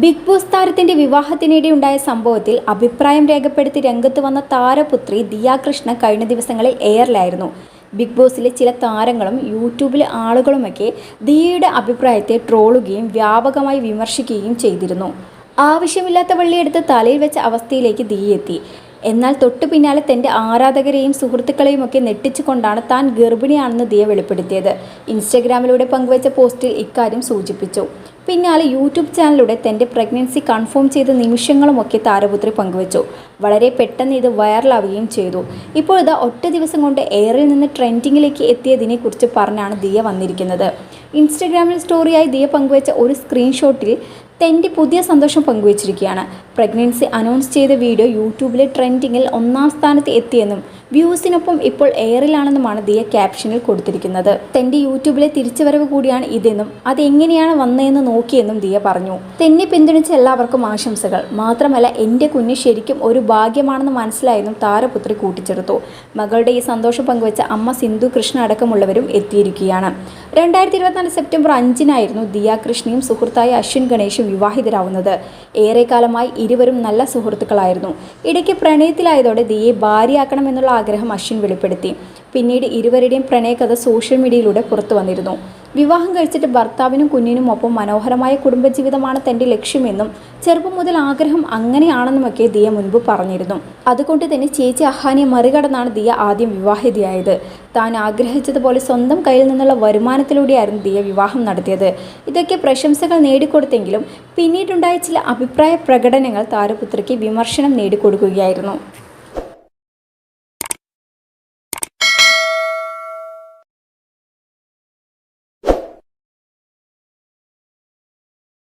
Big boss താരത്തിന്റെ വിവാഹത്തിനിടെ ഉണ്ടായ സംഭവത്തിൽ അഭിപ്രായം രേഖപ്പെടുത്തി രംഗത്ത് വന്ന താരപുത്രി ദിയാകൃഷ്ണ കഴിഞ്ഞ ദിവസങ്ങളിൽ എയറിലായിരുന്നു. ബിഗ് ബോസിലെ ചില താരങ്ങളും യൂട്യൂബിലെ ആളുകളുമൊക്കെ ദിയയുടെ അഭിപ്രായത്തെ ട്രോളുകയും വ്യാപകമായി വിമർശിക്കുകയും ചെയ്തിരുന്നു. ആവശ്യമില്ലാത്ത വള്ളിയെടുത്ത് തലയിൽ വെച്ച അവസ്ഥയിലേക്ക് ദിയെത്തി എന്നാൽ തൊട്ടു പിന്നാലെ തന്റെ ആരാധകരെയും സുഹൃത്തുക്കളെയുമൊക്കെ നെട്ടിച്ചുകൊണ്ടാണ് താൻ ഗർഭിണിയാണെന്ന് ദിയ വെളിപ്പെടുത്തിയത്. ഇൻസ്റ്റഗ്രാമിലൂടെ പങ്കുവച്ച പോസ്റ്റിൽ ഇക്കാര്യം സൂചിപ്പിച്ചു. പിന്നാലെ യൂട്യൂബ് ചാനലിലൂടെ തന്റെ പ്രഗ്നൻസി കൺഫേം ചെയ്ത നിമിഷങ്ങളുമൊക്കെ താരപുത്രി പങ്കുവച്ചു. വളരെ പെട്ടെന്ന് ഇത് വൈറലാവുകയും ചെയ്തു. ഇപ്പോൾ ഇതാ ഒറ്റ ദിവസം കൊണ്ട് എയറിൽ നിന്ന് ട്രെൻഡിങ്ങിലേക്ക് എത്തിയതിനെക്കുറിച്ച് പറഞ്ഞാണ് ദിയ വന്നിരിക്കുന്നത്. ഇൻസ്റ്റഗ്രാമിൽ സ്റ്റോറിയായി ദിയ പങ്കുവച്ച ഒരു സ്ക്രീൻഷോട്ടിൽ തന്റെ പുതിയ സന്തോഷം പങ്കുവച്ചിരിക്കുകയാണ്. പ്രഗ്നൻസി അനൗൺസ് ചെയ്ത വീഡിയോ യൂട്യൂബിലെ ട്രെൻഡിങ്ങിൽ ഒന്നാം സ്ഥാനത്ത് എത്തിയെന്നും വ്യൂസിനൊപ്പം ഇപ്പോൾ എയറിലാണെന്നുമാണ് ദിയ ക്യാപ്ഷനിൽ കൊടുത്തിരിക്കുന്നത്. തന്റെ യൂട്യൂബിലെ തിരിച്ചുവരവ് കൂടിയാണ് ഇതെന്നും അത് എങ്ങനെയാണ് വന്നതെന്ന് നോക്കിയെന്നും ദിയ പറഞ്ഞു. തന്നെ പിന്തുണച്ച എല്ലാവർക്കും ആശംസകൾ. മാത്രമല്ല എന്റെ കുഞ്ഞ് ശരിക്കും ഒരു ഭാഗ്യമാണെന്ന് മനസ്സിലായെന്നും താരപുത്രി കൂട്ടിച്ചേർത്തു. മകളുടെ ഈ സന്തോഷം പങ്കുവച്ച അമ്മ സിന്ധു കൃഷ്ണ അടക്കമുള്ളവരും എത്തിയിരിക്കുകയാണ്. രണ്ടായിരത്തി ഇരുപത്തിനാല് സെപ്റ്റംബർ അഞ്ചിനായിരുന്നു ദിയ കൃഷ്ണയും സുഹൃത്തായ അശ്വിൻ ഗണേഷും വിവാഹിതരാവുന്നത്. ഏറെക്കാലമായി ഇരുവരും നല്ല സുഹൃത്തുക്കളായിരുന്നു. ഇടയ്ക്ക് പ്രണയത്തിലായതോടെ ദിയെ ഭാര്യയാക്കണമെന്നുള്ള ആഗ്രഹം അശ്വിൻ വെളിപ്പെടുത്തി. പിന്നീട് ഇരുവരുടെയും പ്രണയകഥ സോഷ്യൽ മീഡിയയിലൂടെ പുറത്തു വന്നിരുന്നു. വിവാഹം കഴിച്ചിട്ട് ഭർത്താവിനും കുഞ്ഞിനും ഒപ്പം മനോഹരമായ കുടുംബജീവിതമാണ് തന്റെ ലക്ഷ്യമെന്നും ചെറുപ്പം മുതൽ ആഗ്രഹം അങ്ങനെയാണെന്നുമൊക്കെ ദിയ മുൻപ് പറഞ്ഞിരുന്നു. അതുകൊണ്ട് തന്നെ ചേച്ചി അഹാനിയെ മറികടന്നാണ് ദിയ ആദ്യം വിവാഹിതയായത്. താൻ ആഗ്രഹിച്ചതുപോലെ സ്വന്തം കയ്യിൽ നിന്നുള്ള വരുമാനത്തിലൂടെയായിരുന്നു ദിയ വിവാഹം നടത്തിയത്. ഇതൊക്കെ പ്രശംസകൾ നേടിക്കൊടുത്തെങ്കിലും പിന്നീടുണ്ടായ ചില അഭിപ്രായ പ്രകടനങ്ങൾ താരപുത്രിക്ക് വിമർശനം നേടിക്കൊടുക്കുകയായിരുന്നു.